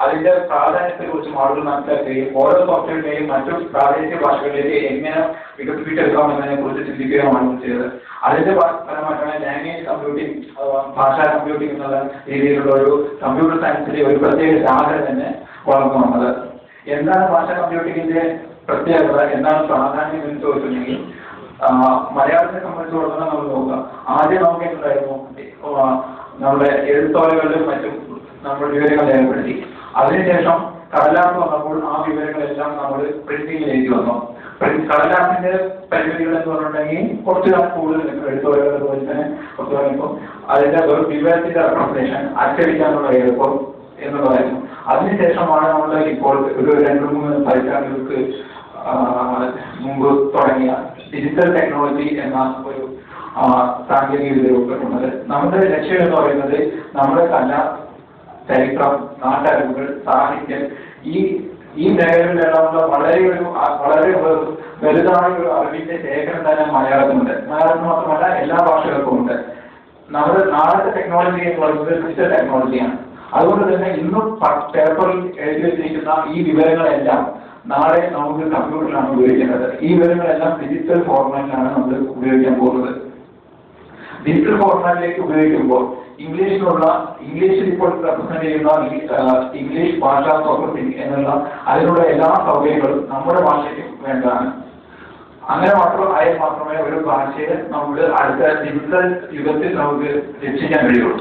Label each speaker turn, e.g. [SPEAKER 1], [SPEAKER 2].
[SPEAKER 1] അതിന്റെ പ്രാധാന്യത്തെ കുറിച്ച് ആളുകൾ മനസ്സിലാക്കുകയും ഓരോ സോഫ്റ്റ്വെയറിനെയും മറ്റു പ്രാദേശിക ഭാഷകളിലേക്ക് എങ്ങനെ വികസിപ്പിച്ചെടുക്കാം എന്നതിനെ കുറിച്ച് ചിന്തിക്കുകയുമാണ് ചെയ്തത്. അതിന്റെ ഫലമായിട്ടാണ് ലാംഗ്വേജ് കമ്പ്യൂട്ടിംഗ് ഭാഷാ കമ്പ്യൂട്ടിംഗ് എന്നുള്ള രീതിയിലുള്ള ഒരു കമ്പ്യൂട്ടർ സയൻസിന്റെ ഒരു പ്രത്യേക ശാഖ തന്നെ വളർന്നു വന്നത്. എന്താണ് ഭാഷാ കമ്പ്യൂട്ടിങ്ങിന്റെ പ്രത്യേകത? എന്താണ് പ്രാധാന്യം എന്ന് ചോദിച്ചിട്ടുണ്ടെങ്കിൽ മലയാളത്തെ സംബന്ധിച്ചിടത്തോളം നമ്മൾ നോക്കുക ആദ്യം നമുക്ക് എന്തായിരുന്നു? നമ്മുടെ എഴുത്തോലകളിലും മറ്റും നമ്മൾ വിവരങ്ങൾ രേഖപ്പെടുത്തി. അതിനുശേഷം കടലാസ് വന്നപ്പോൾ ആ വിവരങ്ങളെല്ലാം നമ്മൾ പ്രിന്റിങ്ങിലേക്ക് വന്നു. പ്രിന്റ് കടലാസിന്റെ പരിമിതികൾ എന്ന് പറഞ്ഞിട്ടുണ്ടെങ്കിൽ കുറച്ച് കൂടുതൽ എഴുത്തോലകൾ പോലെ തന്നെ കുറച്ച് പറയുമ്പോൾ അതിന്റെ ഒരു വിവരത്തിന്റെ റെപ്രസെന്റേഷൻ അച്ചടിക്കാനുള്ള എളുപ്പം എന്നുള്ളതായിരുന്നു അതിനുശേഷമാണ് നമ്മൾ ഇപ്പോൾ ഒരു രണ്ട് മൂന്ന് പതിറ്റാണ്ടുകൾക്ക് മുമ്പ് തുടങ്ങിയ ഡിജിറ്റൽ ടെക്നോളജി എന്ന ഒരു സാങ്കേതിക വിദ്യ ഉൾപ്പെടുന്നത് നമ്മുടെ ലക്ഷ്യം എന്ന് പറയുന്നത് നമ്മുടെ കല ചരിത്രം നാട്ടറിവുകൾ സാഹിത്യം ഈ ഈ മേഖലകളിലുള്ള വളരെ ഒരു വളരെ വലുതായ ഒരു അറിവിന്റെ ശേഖരം തന്നെ മലയാളത്തിനുണ്ട്. മലയാളത്തിൽ മാത്രമല്ല എല്ലാ ഭാഷകൾക്കും ഉണ്ട്. നമ്മുടെ നാളത്തെ ടെക്നോളജി എന്ന് പറയുന്നത് ഡിജിറ്റൽ ടെക്നോളജിയാണ് അതുകൊണ്ട് തന്നെ ഇന്നും പേപ്പറിൽ എഴുതി വെച്ചിരിക്കുന്ന ഈ വിവരങ്ങളെല്ലാം നാളെ നമുക്ക് കമ്പ്യൂട്ടറിലാണ് ഉപയോഗിക്കേണ്ടത്. ഈ വിവരങ്ങളെല്ലാം ഡിജിറ്റൽ ഫോർമാറ്റിലാണ് നമ്മൾ ഉപയോഗിക്കാൻ പോകുന്നത്. ഡിജിറ്റൽ ഫോർമാറ്റിലേക്ക് ഉപയോഗിക്കുമ്പോൾ ഇംഗ്ലീഷിലുള്ള ഇംഗ്ലീഷിൽ ഇപ്പോൾ റെപ്രസെന്റ് ചെയ്യുന്ന ഇംഗ്ലീഷ് ഭാഷാ പ്രോസസ്സിംഗ് എന്നുള്ള അതിനുള്ള എല്ലാ സൗകര്യങ്ങളും നമ്മുടെ ഭാഷയ്ക്കും വേണ്ടതാണ്. അങ്ങനെ മാത്രം ആയാൽ മാത്രമേ ഒരു ഭാഷയെ നമുക്ക് അടുത്ത ഡിജിറ്റൽ യുഗത്തിൽ നമുക്ക് രക്ഷിക്കാൻ കഴിയുള്ളൂ.